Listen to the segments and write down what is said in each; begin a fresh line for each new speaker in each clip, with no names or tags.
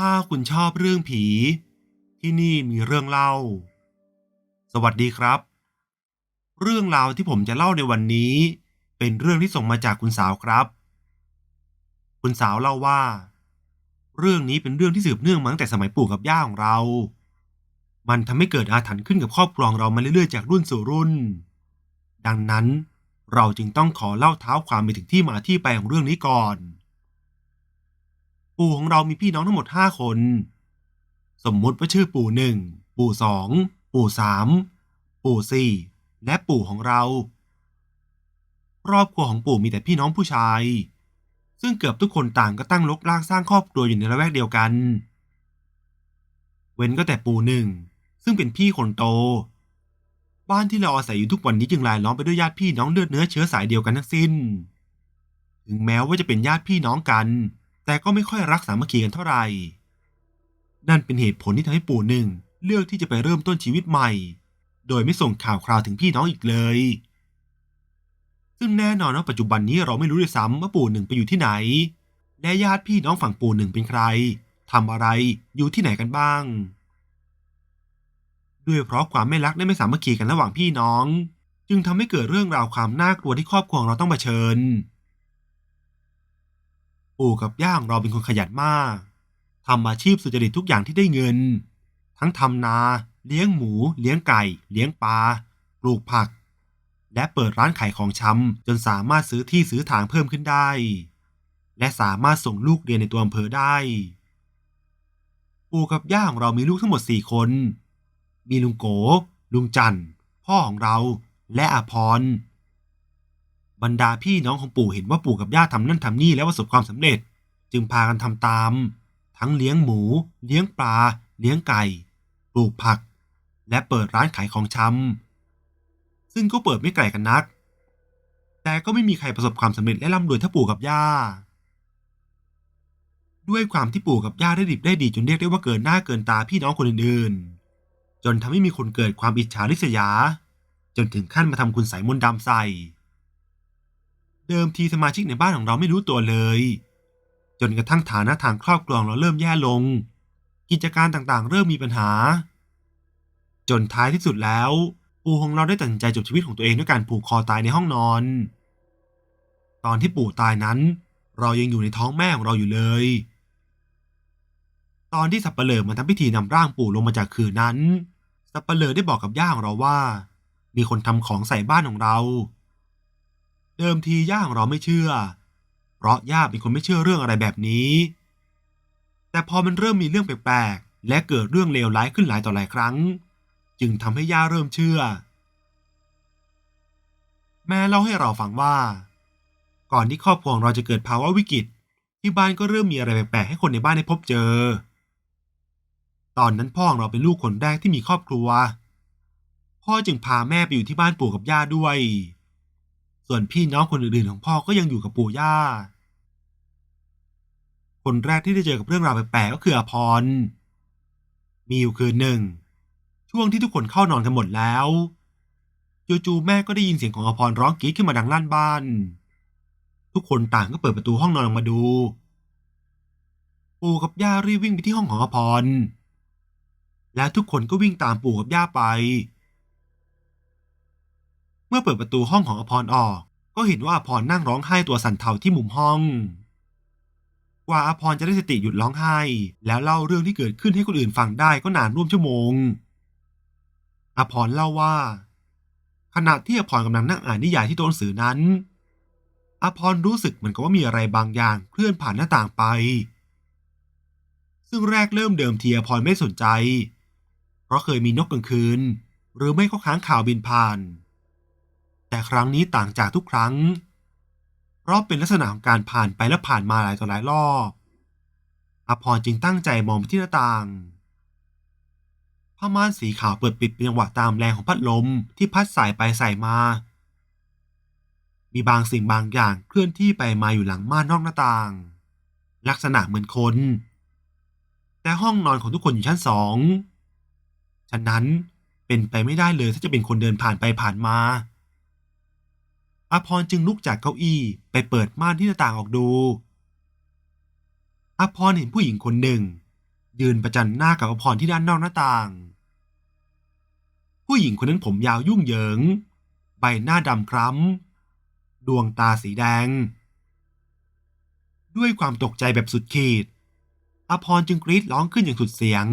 ถ้าคุณชอบเรื่องผี ที่นี่มีเรื่องเล่า สวัสดีครับ เรื่องราวที่ผมจะเล่าในวันนี้ เป็นเรื่องที่ส่งมาจากคุณสาวครับ คุณสาวเล่าว่า เรื่องนี้เป็นเรื่องที่สืบเนื่องมาตั้งแต่สมัยปู่กับย่าของเรา มันทำให้เกิดอาถรรพ์ขึ้นกับครอบครัวของเรามาเรื่อยๆจากรุ่นสู่รุ่น ดังนั้นเราจึงต้องขอเล่าเท้าความไปถึงที่มาที่ไปของเรื่องนี้ก่อน ปู่ของเรามีพี่น้องทั้งหมดห้าคน สมมุติว่าชื่อปู่หนึ่งปู่สองปู่สามปู่สี่และปู่ของเรา ครอบครัวของปู่มีแต่พี่น้องผู้ชาย ซึ่งเกือบทุกคนต่างก็ตั้งลกลากสร้างครอบครัวอยู่ในละแวกเดียวกัน เว้นก็แต่ปู่หนึ่งซึ่งเป็นพี่คนโต บ้านที่เราอาศัยอยู่ทุกวันนี้จึงรายล้อมไปด้วยญาติพี่น้องเลือดเนื้อเชื้อสายเดียวกันทั้งสิ้น ถึงแม้ว่าจะเป็นญาติพี่น้องกัน แต่ก็ไม่ค่อยรักสามัคคีกันเท่าไหร่ นั่นเป็นเหตุผลที่ทำให้ปู่หนึ่งเลือกที่จะไปเริ่มต้นชีวิตใหม่ โดยไม่ส่งข่าวคราวถึงพี่น้องอีกเลย ซึ่งแน่นอนว่าปัจจุบันนี้เราไม่รู้ด้วยซ้ำว่าปู่หนึ่งไปอยู่ที่ไหน และญาติพี่น้องฝั่งปู่หนึ่งเป็นใครทำอะไรอยู่ที่ไหนกันบ้าง ด้วยเพราะความไม่รักและไม่สามัคคีกันระหว่างพี่น้อง จึงทำให้เกิดเรื่องราวความน่ากลัวที่ครอบครัวเราต้องเผชิญ ปู่กับย่าของเราเป็นคนขยันมาก ทำอาชีพสุจริตทุกอย่างที่ได้เงิน ทั้งทำนา เลี้ยงหมู เลี้ยงไก่ เลี้ยงปลา ปลูกผัก และเปิดร้านขายของชำจนสามารถซื้อที่ซื้อทางเพิ่มขึ้นได้ และสามารถส่งลูกเรียนในตัวอำเภอได้ ปู่กับย่าของเรามีลูกทั้งหมดสี่คน มีลุงโก ลุงจัน พ่อของเรา และอาพร บรรดาพี่น้องของปู่เห็นว่าปู่กับย่าทำนั่นทำนี่แล้วประสบความสำเร็จ จึงพากันทำตาม ทั้งเลี้ยงหมู เลี้ยงปลา เลี้ยงไก่ ปลูกผัก และเปิดร้านขายของชำซึ่งก็เปิดไม่ไกลกันนัก แต่ก็ไม่มีใครประสบความสำเร็จและร่ำรวยเท่าปู่กับย่า ด้วยความที่ปู่กับย่าได้ดิบได้ดีจนเรียกได้ว่าเกินหน้าเกินตาพี่น้องคนอื่นๆ จนทำให้มีคนเกิดความอิจฉาริษยา จนถึงขั้นมาทำคุณใส่มนต์ดำใส่ เดิมทีสมาชิกในบ้านของเราไม่รู้ตัวเลย จนกระทั่งฐานะทางครอบครัวของเราเริ่มแย่ลง กิจการต่างๆ เริ่มมีปัญหา จนท้ายที่สุดแล้ว ปู่ของเราได้ตัดสินใจจบชีวิตของตัวเองด้วยการผูกคอตายในห้องนอน ตอนที่ปู่ตายนั้น เรายังอยู่ในท้องแม่ของเราอยู่เลย ตอนที่สับเปลือมาทำพิธีนำร่างปู่ลงมาจากคืนนั้นสับเปลือได้บอกกับย่าของเราว่า มีคนทำของใส่บ้านของเรา เดิมทีย่าของเราไม่เชื่อ เพราะย่าเป็นคนไม่เชื่อเรื่องอะไรแบบนี้ แต่พอมันเริ่มมีเรื่องแปลกๆ และเกิดเรื่องเลวร้ายขึ้นหลายต่อหลายครั้ง จึงทำให้ย่าเริ่มเชื่อ แม่เล่าให้เราฟังว่า ก่อนที่ครอบครัวเราจะเกิดภาวะวิกฤต ที่บ้านก็เริ่มมีอะไรแปลกๆ ให้คนในบ้านได้พบเจอ ตอนนั้นพ่อของเราเป็นลูกคนแรกที่มีครอบครัว พ่อจึงพาแม่ไปอยู่ที่บ้านปู่กับย่าด้วย ส่วนพี่น้องคนอื่นๆของพ่อก็ยังอยู่กับปู่ย่า คนแรกที่ได้เจอกับเรื่องราวแปลกๆก็คืออภรมีอยู่คืนหนึ่ง ช่วงที่ทุกคนเข้านอนกันหมดแล้วจู่ๆแม่ก็ได้ยินเสียงของอภรร้องกรีดขึ้นมาดังลั่นบ้าน ทุกคนต่างก็เปิดประตูห้องนอนออกมาดู ปู่กับย่ารีบวิ่งไปที่ห้องของอภรและทุกคนก็วิ่งตามปู่กับย่าไป เมื่อเปิดประตูห้องของอภรออก ก็เห็นว่าอภรนั่งร้องไห้ตัวสั่นเทาที่มุมห้อง กว่าอภรจะได้สติหยุดร้องไห้ แล้วเล่าเรื่องที่เกิดขึ้นให้คนอื่นฟังได้ก็นานร่วมชั่วโมง อภรเล่าว่า ขณะที่อภรกำลังนั่งอ่านนิยายที่โต๊ะหนังสือนั้น อภรรู้สึกเหมือนกับว่ามีอะไรบางอย่างเคลื่อนผ่านหน้าต่างไป ซึ่งแรกเริ่มเดิมทีอภรไม่สนใจ เพราะเคยมีนกกลางคืน หรือไม่ก็ค้างข่าวบินผ่าน แต่ครั้งนี้ต่างจากทุกครั้ง เพราะเป็นลักษณะของการผ่านไปและผ่านมาหลายต่อหลายรอบอภรจึงตั้งใจมองไปที่หน้าต่างผ้าม่านสีขาวเปิดปิดเป็นจังหวะตามแรงของพัดลมที่พัดสายไปสายมา มีบางสิ่งบางอย่างเคลื่อนที่ไปมาอยู่หลังม่านนอกหน้าต่าง ลักษณะเหมือนคน แต่ห้องนอนของทุกคนอยู่ชั้นสอง ฉะนั้นเป็นไปไม่ได้เลยถ้าจะเป็นคนเดินผ่านไปผ่านมา อภรจึงลุกจากเก้าอี้ไปเปิดม่านที่หน้าต่างออกดู อภรเห็นผู้หญิงคนหนึ่ง ยืนประจันหน้ากับอภรที่ด้านนอกหน้าต่าง ผู้หญิงคนนั้นผมยาวยุ่งเหยิง ใบหน้าดำคล้ำ ดวงตาสีแดง ด้วยความตกใจแบบสุดขีด อภรจึงกรีดร้องขึ้นอย่างสุดเสียง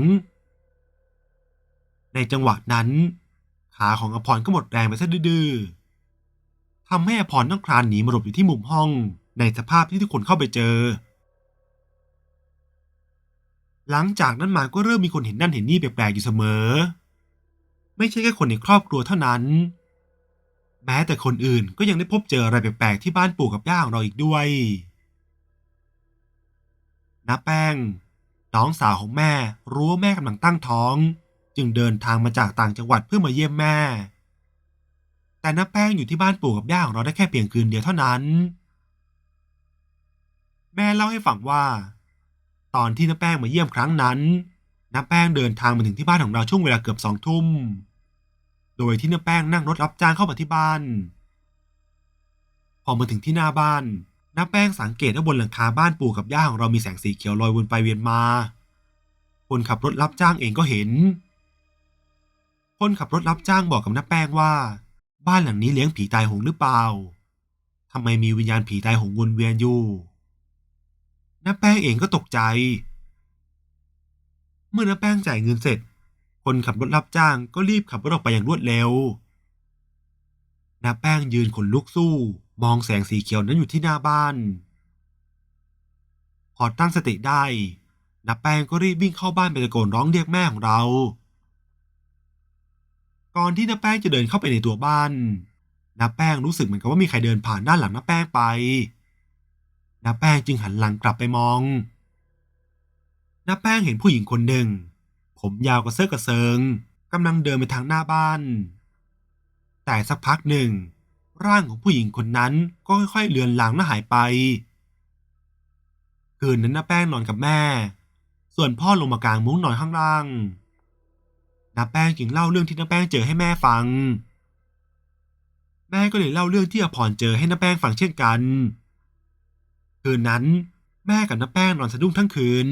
ในจังหวะนั้น ขาของอภรก็หมดแรงไปซะดื้อๆ ทำให้อภรต้องคลานหนีมาหลบอยู่ที่มุมห้อง ในสภาพที่ทุกคนเข้าไปเจอ หลังจากนั้นมาก็เริ่มมีคนเห็นนั่นเห็นนี่แปลกๆอยู่เสมอ ไม่ใช่แค่คนในครอบครัวเท่านั้น แม้แต่คนอื่นก็ยังได้พบเจออะไรแปลกๆที่บ้านปู่กับย่าของเราอีกด้วยน้าแป้งน้องสาวของแม่รู้ว่าแม่กำลังตั้งท้อง จึงเดินทางมาจากต่างจังหวัดเพื่อมาเยี่ยมแม่ แต่น้าแป้งอยู่ที่บ้านปู่กับย่าของเราได้แค่เพียงคืนเดียวเท่านั้น แม่เล่าให้ฟังว่า ตอนที่น้าแป้งมาเยี่ยมครั้งนั้นน้าแป้งเดินทางมาถึงที่บ้านของเราช่วงเวลาเกือบสองทุ่ม โดยที่น้าแป้งนั่งรถรับจ้างเข้ามาที่บ้าน พอมาถึงที่หน้าบ้านน้าแป้งสังเกตว่าบนหลังคาบ้านปู่กับย่าของเรามีแสงสีเขียวลอยวนไปเวียนมา คนขับรถรับจ้างเองก็เห็น คนขับรถรับจ้างบอกกับน้าแป้งว่า บ้านหลังนี้เลี้ยงผีตายโหงหรือเปล่าทำไมมีวิญญาณผีตายโหงวนเวียนอยู่น้าแป้งเองก็ตกใจ เมื่อน้าแป้งจ่ายเงินเสร็จ คนขับรถรับจ้างก็รีบขับรถออกไปอย่างรวดเร็วน้าแป้งยืนขนลุกสู้ มองแสงสีเขียวนั้นอยู่ที่หน้าบ้าน พอตั้งสติได้น้าแป้งก็รีบวิ่งเข้าบ้านไปตะโกนร้องเรียกแม่ของเรา ก่อนที่น้าแป้งจะเดินเข้าไปในตัวบ้านน้าแป้งรู้สึกเหมือนกับว่ามีใครเดินผ่านด้านหลังน้าแป้งไปน้าแป้งจึงหันหลังกลับไปมองน้าแป้งเห็นผู้หญิงคนหนึ่ง ผมยาวกระเซิกกระเซิงกำลังเดินไปทางหน้าบ้าน แต่สักพักหนึ่ง ร่างของผู้หญิงคนนั้นก็ค่อยๆเลือนลางและหายไป คืนนั้นน้าแป้งนอนกับแม่ ส่วนพ่อลงมากางมุ้งนอนข้างล่าง น้าแป้งจึงเล่าเรื่องที่น้าแป้งเจอให้แม่ฟัง แม่ก็เลยเล่าเรื่องที่อภรเจอให้น้าแป้งฟังเช่นกัน คืนนั้น แม่กับน้าแป้งนอนสะดุ้งทั้งคืน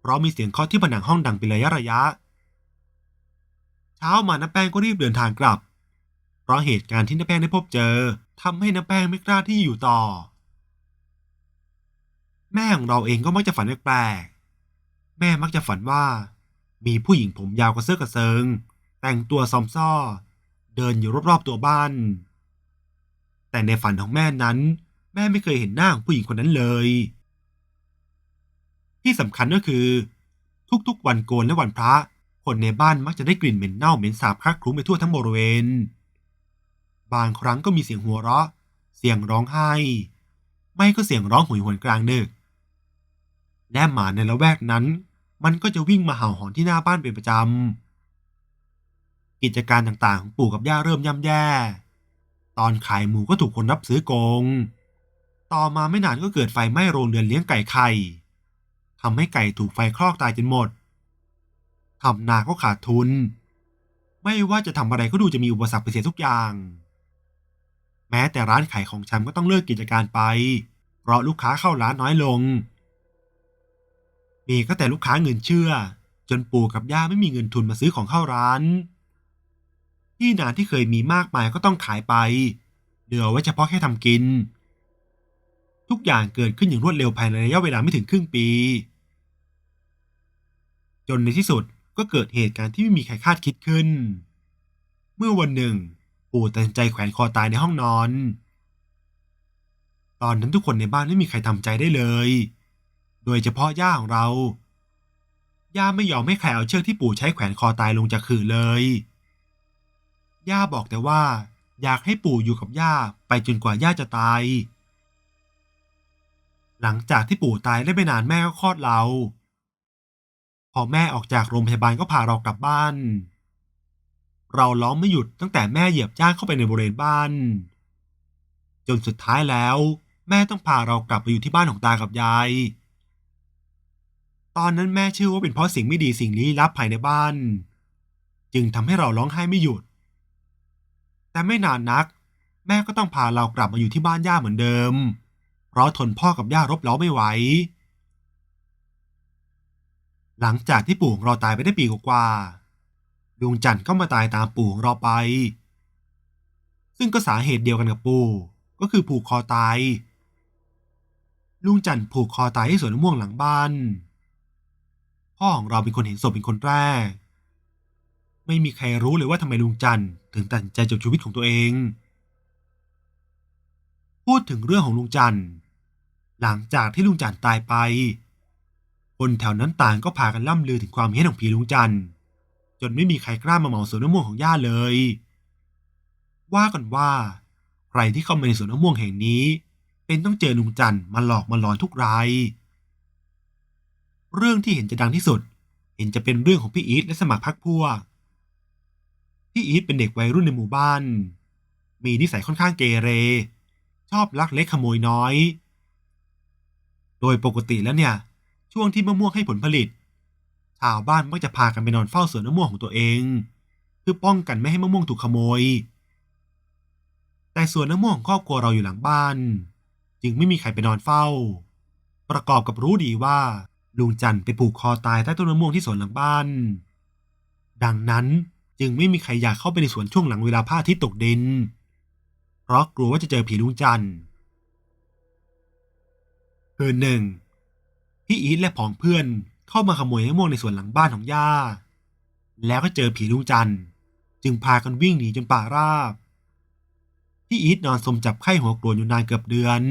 เพราะมีเสียงเคาะที่ผนังห้องดังเป็นระยะระยะ เช้ามาน้าแป้งก็รีบเดินทางกลับ เพราะเหตุการณ์ที่น้าแป้งได้พบเจอทำให้น้าแป้งไม่กล้าที่อยู่ต่อ แม่ของเราเองก็มักจะฝันแปลกๆแม่มักจะฝันว่า มีผู้หญิงผมยาวกระเซาะกระเซิง แต่งตัวซอมซ่อ เดินอยู่รอบๆตัวบ้าน แต่ในฝันของแม่นั้น แม่ไม่เคยเห็นหน้าของผู้หญิงคนนั้นเลย ที่สำคัญก็คือ ทุกๆวันโกนและวันพระ คนในบ้านมักจะได้กลิ่นเหม็นเน่าเหม็นสาบคลักคลุ้งไปทั่วทั้งบริเวณ บางครั้งก็มีเสียงหัวเราะ เสียงร้องไห้ ไม่ก็เสียงร้องโหยหวนกลางดึกและหมาในละแวกนั้น มันก็จะวิ่งมาเห่าหอนที่หน้าบ้านเป็นประจำ กิจการต่างๆของปู่กับย่าเริ่มย่ำแย่ ตอนขายหมูก็ถูกคนรับซื้อโกง ต่อมาไม่นานก็เกิดไฟไหม้โรงเรือนเลี้ยงไก่ไข่ทำให้ไก่ถูกไฟคลอกตายจนหมดทำนาก็ขาดทุน ไม่ว่าจะทำอะไรก็ดูจะมีอุปสรรคไปเสียทุกอย่าง แม้แต่ร้านขายของชำก็ต้องเลิกกิจการไป เพราะลูกค้าเข้าร้านน้อยลง ก็แต่ลูกค้าเงินเชื่อ จนปู่กับย่าไม่มีเงินทุนมาซื้อของเข้าร้าน ที่นาที่เคยมีมากมายก็ต้องขายไป เหลือไว้เฉพาะแค่ทำกิน ทุกอย่างเกิดขึ้นอย่างรวดเร็วภายในระยะเวลาไม่ถึงครึ่งปี จนในที่สุดก็เกิดเหตุการณ์ที่ไม่มีใครคาดคิดขึ้น เมื่อวันหนึ่ง ปู่ตัดสินใจแขวนคอตายในห้องนอน ตอนนั้นทุกคนในบ้านไม่มีใครทำใจได้เลย โดยเฉพาะย่าของเรา ย่าไม่ยอมให้ใครเอาเชือกที่ปู่ใช้แขวนคอตายลงจากขื่อเลย ย่าบอกแต่ว่า อยากให้ปู่อยู่กับย่าไปจนกว่าย่าจะตาย หลังจากที่ปู่ตายได้ไม่นานแม่ก็คลอดเรา พอแม่ออกจากโรงพยาบาลก็พาเรากลับบ้าน เราร้องไม่หยุดตั้งแต่แม่เหยียบย่างเข้าไปในบริเวณบ้าน จนสุดท้ายแล้ว แม่ต้องพาเรากลับไปอยู่ที่บ้านของตากับยาย ตอนนั้นแม่เชื่อว่าเป็นเพราะสิ่งไม่ดีสิ่งลี้ลับภายในบ้าน จึงทำให้เราร้องไห้ไม่หยุด แต่ไม่นานนัก แม่ก็ต้องพาเรากลับมาอยู่ที่บ้านย่าเหมือนเดิม เพราะทนพ่อกับย่ารบเร้าไม่ไหวหลังจากที่ปู่ของเราตายไปได้ปีกว่าๆลุงจันทร์ก็มาตายตามปู่ของเราไป ซึ่งก็สาเหตุเดียวกันกับปู่ก็คือผูกคอตายลุงจันทร์ผูกคอตายที่สวนมะม่วงหลังบ้าน พ่อของเราเป็นคนเห็นศพเป็นคนแรก ไม่มีใครรู้เลยว่าทำไมลุงจันถึงตัดใจจบชีวิตของตัวเอง พูดถึงเรื่องของลุงจันหลังจากที่ลุงจันตายไป คนแถวนั้นต่างก็พากันล่ำลือถึงความเฮี้ยนของผีลุงจันจนไม่มีใครกล้ามาเหมาสวนมะม่วงของย่าเลย ว่ากันว่าใครที่เข้ามาในสวนมะม่วงแห่งนี้ เป็นต้องเจอลุงจันมาหลอกมาหลอนทุกราย เรื่องที่เห็นจะดังที่สุด เห็นจะเป็นเรื่องของพี่อีทและสมัครพรรคพวก พี่อีทเป็นเด็กวัยรุ่นในหมู่บ้าน มีนิสัยค่อนข้างเกเร ชอบลักเล็กขโมยน้อย โดยปกติแล้วเนี่ย ช่วงที่มะม่วงให้ผลผลิต ชาวบ้านมักจะพากันไปนอนเฝ้าสวนมะม่วงของตัวเอง เพื่อป้องกันไม่ให้มะม่วงถูกขโมย แต่สวนมะม่วงของครอบครัวเราอยู่หลังบ้าน จึงไม่มีใครไปนอนเฝ้า ประกอบกับรู้ดีว่า ลุงจันทร์ไปผูกคอตายใต้ต้นมะม่วงที่สวนหลังบ้าน ดังนั้นจึงไม่มีใครอยากเข้าไปในสวนช่วงหลังเวลาพระอาทิตย์ตกดิน เพราะกลัวว่าจะเจอผีลุงจันทร์คืนหนึ่งพี่อีทและผองเพื่อนเข้ามาขโมยมะม่วงในสวนหลังบ้านของย่า แล้วก็เจอผีลุงจันทร์จึงพากันวิ่งหนีจนป่าราบ พี่อีทนอนสมจับไข้หัวกรนอยู่นานเกือบเดือน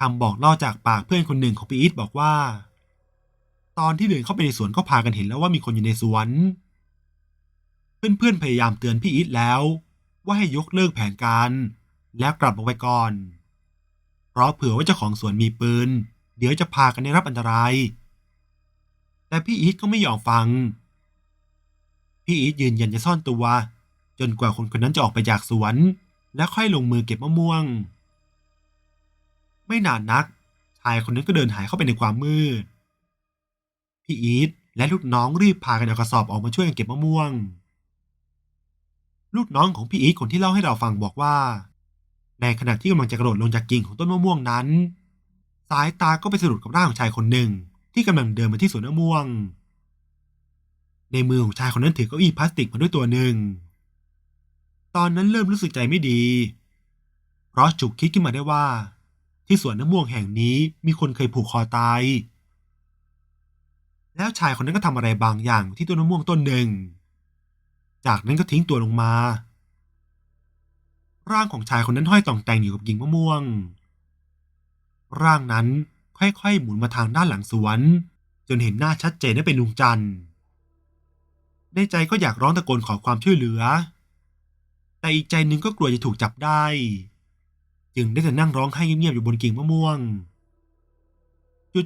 คำบอกเล่าจากปากเพื่อนคนหนึ่งของพีอีทบอกว่า ตอนที่เดินเข้าไปในสวนก็พากันเห็นแล้วว่ามีคนอยู่ในสวน เพื่อนๆพยายามเตือนพี่อีทแล้ว ว่าให้ยกเลิกแผนการ แล้วกลับออกไปก่อน เพราะเผื่อว่าเจ้าของสวนมีปืน เดี๋ยวจะพากันได้รับอันตราย แต่พี่อีทก็ไม่ยอมฟัง พี่อีทยืนยันจะซ่อนตัว จนกว่าคนคนนั้นจะออกไปจากสวน แล้วค่อยลงมือเก็บมะม่วง ไม่นานนัก ชายคนนั้นก็เดินหายเข้าไปในความมืด พี่อีทและลูกน้องรีบพากันเอากระสอบออกมาช่วยกันเก็บมะม่วง ลูกน้องของพี่อีทคนที่เล่าให้เราฟังบอกว่า ในขณะที่กำลังจะกระโดดลงจากกิ่งของต้นมะม่วงนั้น สายตาก็ไปสะดุดกับร่างของชายคนหนึ่งที่กำลังเดินมาที่สวนมะม่วง ในมือของชายคนนั้นถือเก้าอี้พลาสติกมาด้วยตัวหนึ่ง ตอนนั้นเริ่มรู้สึกใจไม่ดี เพราะฉุกคิดขึ้นมาได้ว่า ที่สวนมะม่วงแห่งนี้มีคนเคยผูกคอตาย แล้วชายคนนั้นก็ทำอะไรบางอย่างที่ต้นมะม่วงต้นหนึ่ง จากนั้นก็ทิ้งตัวลงมา ร่างของชายคนนั้นห้อยต่องแต่งอยู่กับกิ่งมะม่วง ร่างนั้นค่อยๆหมุนมาทางด้านหลังสวน จนเห็นหน้าชัดเจนว่าเป็นลุงจันทร์ในใจก็อยากร้องตะโกนขอความช่วยเหลือ แต่อีกใจหนึ่งก็กลัวจะถูกจับได้ จึงได้แต่นั่งร้องไห้เงียบๆอยู่บนกิ่งมะม่วง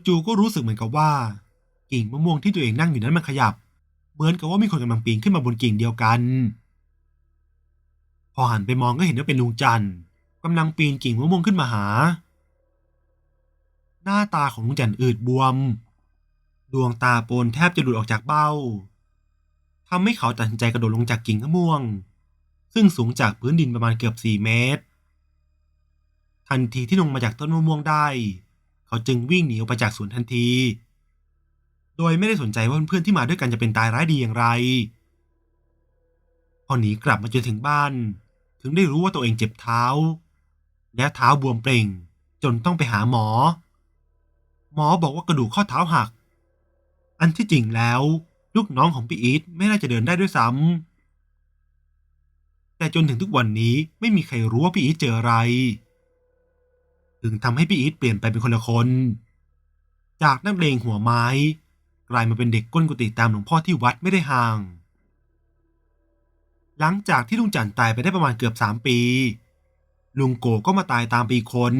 จู่ๆก็รู้สึกเหมือนกับว่า กิ่งมะม่วงที่ตัวเองนั่งอยู่นั้นมันขยับ เหมือนกับว่ามีคนกำลังปีนขึ้นมาบนกิ่งเดียวกัน พอหันไปมองก็เห็นว่าเป็นลุงจันทร์กำลังปีนกิ่งมะม่วงขึ้นมาหา หน้าตาของลุงจันทร์อืดบวม ดวงตาโปนแทบจะหลุดออกจากเบ้าทำให้เขาตัดสินใจกระโดดลงจากกิ่งมะม่วง ซึ่งสูงจากพื้นดินประมาณเกือบสี่เมตร ทันทีที่ลงมาจากต้นมะม่วงได้ เขาจึงวิ่งหนีออกไปจากสวนทันที โดยไม่ได้สนใจว่าเพื่อนๆที่มาด้วยกันจะเป็นตายร้ายดีอย่างไร พอหนีกลับมาจนถึงบ้าน ถึงได้รู้ว่าตัวเองเจ็บเท้า และเท้าบวมเปล่ง จนต้องไปหาหมอ หมอบอกว่ากระดูกข้อเท้าหัก อันที่จริงแล้ว ลูกน้องของพี่อีทไม่น่าจะเดินได้ด้วยซ้ำแต่จนถึงทุกวันนี้ไม่มีใครรู้ว่าพี่อีทเจออะไร ถึงทำให้พี่อีทเปลี่ยนไปเป็นคนละคน จากนักเลงหัวไม้ กลายมาเป็นเด็กก้นกุฏิตามหลวงพ่อที่วัดไม่ได้ห่าง หลังจากที่ลุงจันทร์ตายไปได้ประมาณเกือบสามปี ลุงโกก็มาตายตามปีคน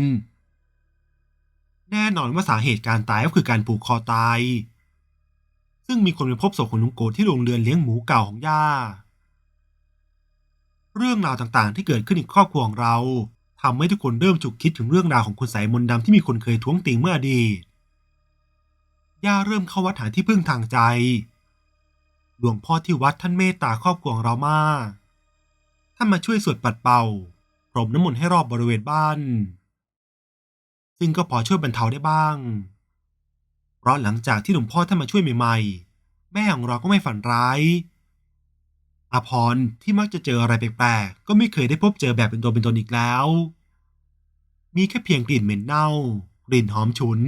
แน่นอนว่าสาเหตุการตายก็คือการผูกคอตาย ซึ่งมีคนไปพบศพของลุงโกที่โรงเรือนเลี้ยงหมูเก่าของย่าเรื่องราวต่างๆที่เกิดขึ้นในครอบครัวของเรา ทำให้ทุกคนเริ่มฉุกคิดถึงเรื่องราวของคุณสายมนต์ดำที่มีคนเคยท้วงติงเมื่ออดีตย่าเริ่มเข้าวัดหาที่พึ่งทางใจ หลวงพ่อที่วัดท่านเมตตาครอบครัวของเรามาก ท่านมาช่วยสวดปัดเป่า พรมน้ำมนต์ให้รอบบริเวณบ้าน ซึ่งก็พอช่วยบรรเทาได้บ้าง เพราะหลังจากที่หลวงพ่อท่านมาช่วยใหม่ๆ แม่ของเราก็ไม่ฝันร้าย อภรที่มักจะเจออะไรแปลกๆก็ไม่เคยได้พบเจอแบบเป็นตัวเป็นตนอีกแล้ว มีแค่เพียงกลิ่นเหม็นเน่า กลิ่นหอมฉุน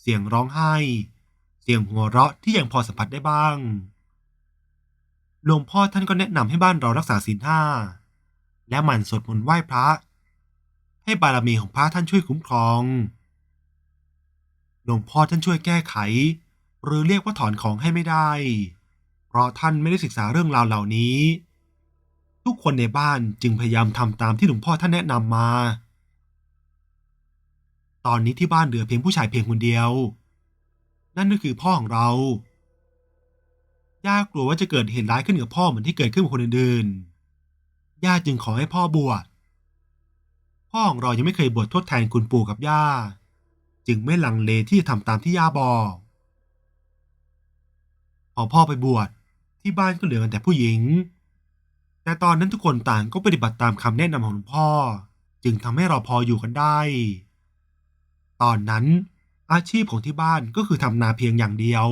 เสียงร้องไห้ เสียงหัวเราะที่ยังพอสัมผัสได้บ้างหลวงพ่อท่านก็แนะนำให้บ้านเรารักษาศีลห้าและหมั่นสวดมนต์ไหว้พระ ให้บารมีของพระท่านช่วยคุ้มครองหลวงพ่อท่านช่วยแก้ไข หรือเรียกว่าถอนของให้ไม่ได้ ราะท่านไม่ได้ศึกษาเรื่องราวเหล่านี้ ทุกคนในบ้านจึงพยายามทำตามที่หลวงพ่อท่านแนะนำมา ตอนนี้ที่บ้านเหลือเพียงผู้ชายเพียงคนเดียว นั่นก็คือพ่อของเราย่ากลัวว่าจะเกิดเหตุร้ายขึ้นกับพ่อเหมือนที่เกิดขึ้นกับคนอื่นๆ ย่าจึงขอให้พ่อบวช พ่อของเรายังไม่เคยบวชทดแทนคุณปู่กับย่า จึงไม่ลังเลที่จะทำตามที่ย่าบอก พอพ่อไปบวช ที่บ้านก็เหลือกันแต่ผู้หญิง แต่ตอนนั้นทุกคนต่างก็ปฏิบัติตามคำแนะนำของหลวงพ่อ จึงทำให้เราพออยู่กันได้ ตอนนั้นอาชีพของที่บ้านก็คือทำนาเพียงอย่างเดียว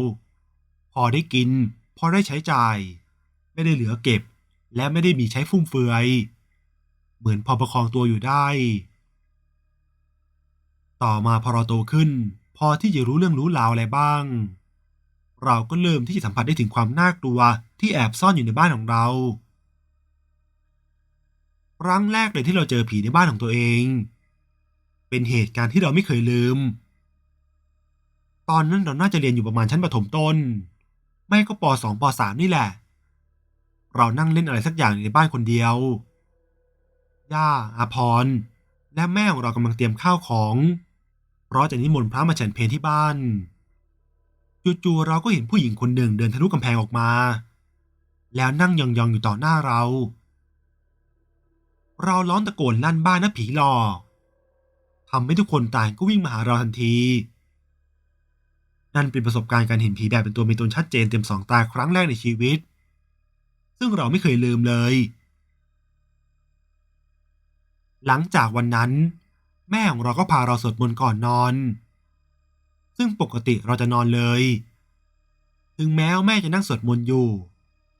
พอได้กิน พอได้ใช้จ่าย ไม่ได้เหลือเก็บ และไม่ได้มีใช้ฟุ่มเฟือย เหมือนพอประคองตัวอยู่ได้ ต่อมาพอเราโตขึ้น พอที่จะรู้เรื่องรู้ราวอะไรบ้าง เราก็เริ่มที่จะสัมผัสได้ถึงความน่ากลัวที่แอบซ่อนอยู่ในบ้านของเรา ครั้งแรกเลยที่เราเจอผีในบ้านของตัวเอง เป็นเหตุการณ์ที่เราไม่เคยลืม ตอนนั้นเราน่าจะเรียนอยู่ประมาณชั้นประถมต้น ไม่ก็ปสองปสามนี่แหละ เรานั่งเล่นอะไรสักอย่างในบ้านคนเดียว ย่า อาพร และแม่ของเรากำลังเตรียมข้าวของ เพราะจะนิมนต์พระมาฉันเพลที่บ้าน จู่ๆเราก็เห็นผู้หญิงคนหนึ่งเดินทะลุกำแพงออกมา แล้วนั่งยองๆอยู่ต่อหน้าเรา เราร้องตะโกนลั่นบ้านนะผีหลอกทำให้ทุกคนต่างก็วิ่งมาหาเราทันที นั่นเป็นประสบการณ์การเห็นผีแบบเป็นตัวเป็นตนชัดเจนเต็มสองตาครั้งแรกในชีวิต ซึ่งเราไม่เคยลืมเลย หลังจากวันนั้น แม่ของเราก็พาเราสวดมนต์ก่อนนอน ซึ่งปกติเราจะนอนเลย ถึงแม้ว่าแม่จะนั่งสวดมนต์อยู่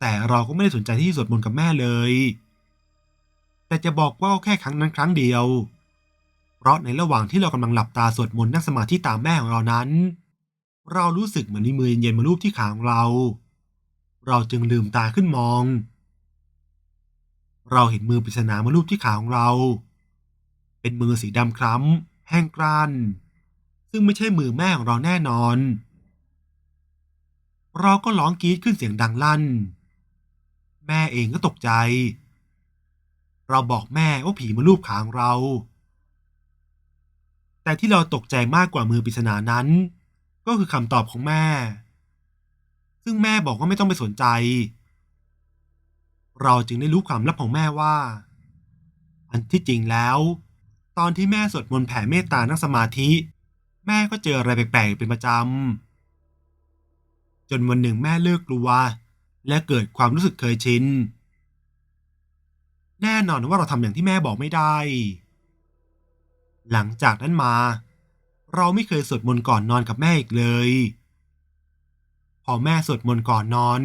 แต่เราก็ไม่ได้สนใจที่จะสวดมนต์กับแม่เลย แต่จะบอกว่าแค่ครั้งนั้นครั้งเดียว เพราะในระหว่างที่เรากำลังหลับตาสวดมนต์นั่งสมาธิตามแม่ของเรานั้น เรารู้สึกเหมือนมีมือเย็นๆมาลูบที่ขาของเรา เราจึงลืมตาขึ้นมอง เราเห็นมือปริศนามาลูบที่ขาของเรา เป็นมือสีดำคล้ำแห้งกร้าน ซึ่งไม่ใช่มือแม่ของเราแน่นอน เราก็ร้องกรี๊ดขึ้นเสียงดังลั่น แม่เองก็ตกใจ เราบอกแม่ว่าผีมาลูบขางเรา แต่ที่เราตกใจมากกว่ามือปริศนานั้น ก็คือคำตอบของแม่ ซึ่งแม่บอกว่าไม่ต้องไปสนใจ เราจึงได้รู้ความลับของแม่ว่า อันที่จริงแล้วตอนที่แม่สวดมนต์แผ่เมตตานั่งสมาธิ แม่ก็เจออะไรแปลกๆเป็นประจำ จนวันหนึ่งแม่เลิกกลัว และเกิดความรู้สึกเคยชิน แน่นอนว่าเราทำอย่างที่แม่บอกไม่ได้ หลังจากนั้นมา เราไม่เคยสวดมนต์ก่อนนอนกับแม่อีกเลย พอแม่สวดมนต์ก่อนนอน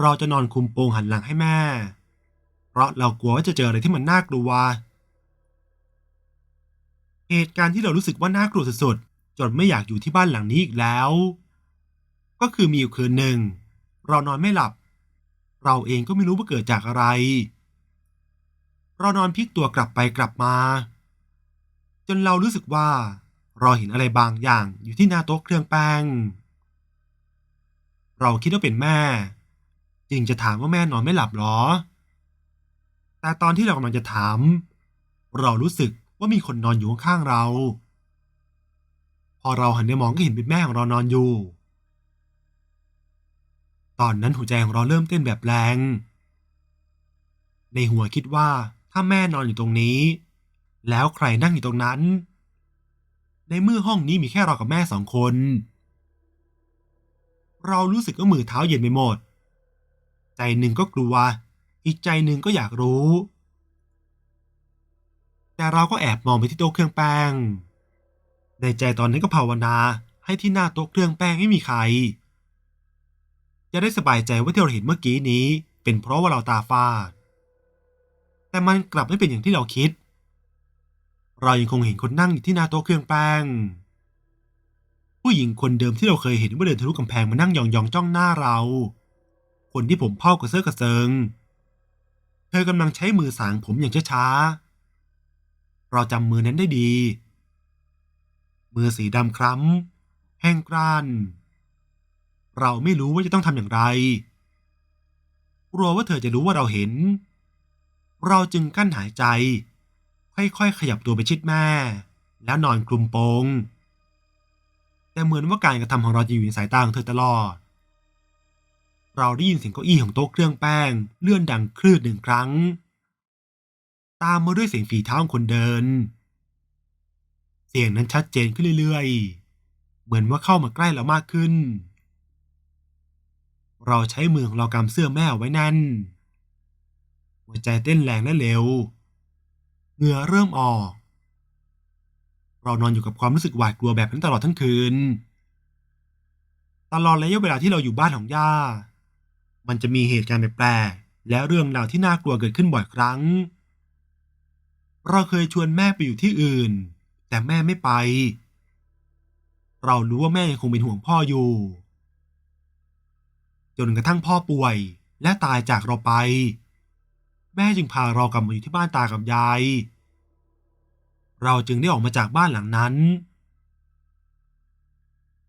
เราจะนอนคุมโปงหันหลังให้แม่ เพราะเรากลัวว่าจะเจออะไรที่มันน่ากลัวเหตุการณ์ที่เรารู้สึกว่าน่ากลัวสุด จนไม่อยากอยู่ที่บ้านหลังนี้อีกแล้ว ก็คือมีอยู่คืนหนึ่ง เรานอนไม่หลับ เราเองก็ไม่รู้ว่าเกิดจากอะไร เรานอนพลิกตัวกลับไปกลับมา จนเรารู้สึกว่า เราเห็นอะไรบางอย่างอยู่ที่หน้าโต๊ะเครื่องแป้ง เราคิดว่าเป็นแม่ จึงจะถามว่าแม่นอนไม่หลับหรอ แต่ตอนที่เรากำลังจะถาม เรารู้สึกว่ามีคนนอนอยู่ข้างๆเรา อเราหันไปมองก็เห็นเป็นแม่ของเรานอนอยู่ ตอนนั้นหัวใจของเราเริ่มเต้นแบบแรง ในหัวคิดว่าถ้าแม่นอนอยู่ตรงนี้ แล้วใครนั่งอยู่ตรงนั้น ในเมื่อห้องนี้มีแค่เรากับแม่สองคน เรารู้สึกว่ามือเท้าเย็นไปหมด ใจหนึ่งก็กลัว อีกใจหนึ่งก็อยากรู้ แต่เราก็แอบมองไปที่โต๊ะเครื่องแป้ง ในใจตอนนั้นก็ภาวนาให้ที่หน้าโต๊ะเครื่องแป้งไม่มีใคร จะได้สบายใจว่าที่เราเห็นเมื่อกี้นี้ เป็นเพราะว่าเราตาฟาด แต่มันกลับไม่เป็นอย่างที่เราคิด เรายังคงเห็นคนนั่งอยู่ที่หน้าโต๊ะเครื่องแป้ง ผู้หญิงคนเดิมที่เราเคยเห็นเมื่อเดินทะลุกำแพงมานั่งยองๆจ้องหน้าเรา คนที่ผมเผากระเซาะกระเซิง เธอกำลังใช้มือสางผมอย่างช้าๆ เราจำมือนั้นได้ดี มือสีดำคล้ำแห้งกร้าน เราไม่รู้ว่าจะต้องทำอย่างไรกลัวว่าเธอจะรู้ว่าเราเห็น เราจึงกั้นหายใจ ค่อยๆขยับตัวไปชิดแม่ แล้วนอนคลุมโปง แต่เหมือนว่าการกระทำของเราจะอยู่ในสายตาของเธอตลอด เราได้ยินเสียงเก้าอี้ของโต๊ะเครื่องแป้ง เลื่อนดังคลืดหนึ่งครั้ง ตามมาด้วยเสียงฝีเท้าของคนเดิน สียงนั้นชัดเจนขึ้นเรื่อยๆ เหมือนว่าเข้ามาใกล้เรามากขึ้น เราใช้มือของเรากำเสื้อแม่ไว้แน่น หัวใจเต้นแรงและเร็ว เหงื่อเริ่มออก เรานอนอยู่กับความรู้สึกหวาดกลัวแบบนั้นตลอดทั้งคืน ตลอดระยะเวลาที่เราอยู่บ้านของย่า มันจะมีเหตุการณ์แปลกๆ และเรื่องราวที่น่ากลัวเกิดขึ้นบ่อยครั้ง เราเคยชวนแม่ไปอยู่ที่อื่น แต่แม่ไม่ไป เรารู้ว่าแม่ยังคงเป็นห่วงพ่ออยู่ จนกระทั่งพ่อป่วยและตายจากเราไป แม่จึงพาเรากลับมาอยู่ที่บ้านตากับยาย เราจึงได้ออกมาจากบ้านหลังนั้น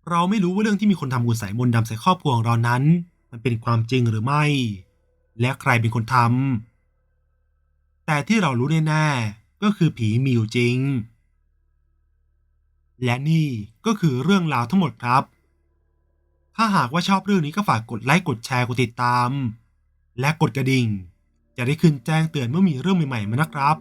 เราไม่รู้ว่าเรื่องที่มีคนทำกุศลมนต์ดำใส่ครอบครัวของเรานั้น มันเป็นความจริงหรือไม่ และใครเป็นคนทำแต่ที่เรารู้แน่ๆก็คือผีมีอยู่จริง และนี่ก็คือเรื่องราวทั้งหมดครับ ถ้าหากว่าชอบเรื่องนี้ก็ฝากกดไลค์กดแชร์กดติดตาม และกดกระดิ่ง จะได้ขึ้นแจ้งเตือนเมื่อมีเรื่องใหม่ๆมานะครับ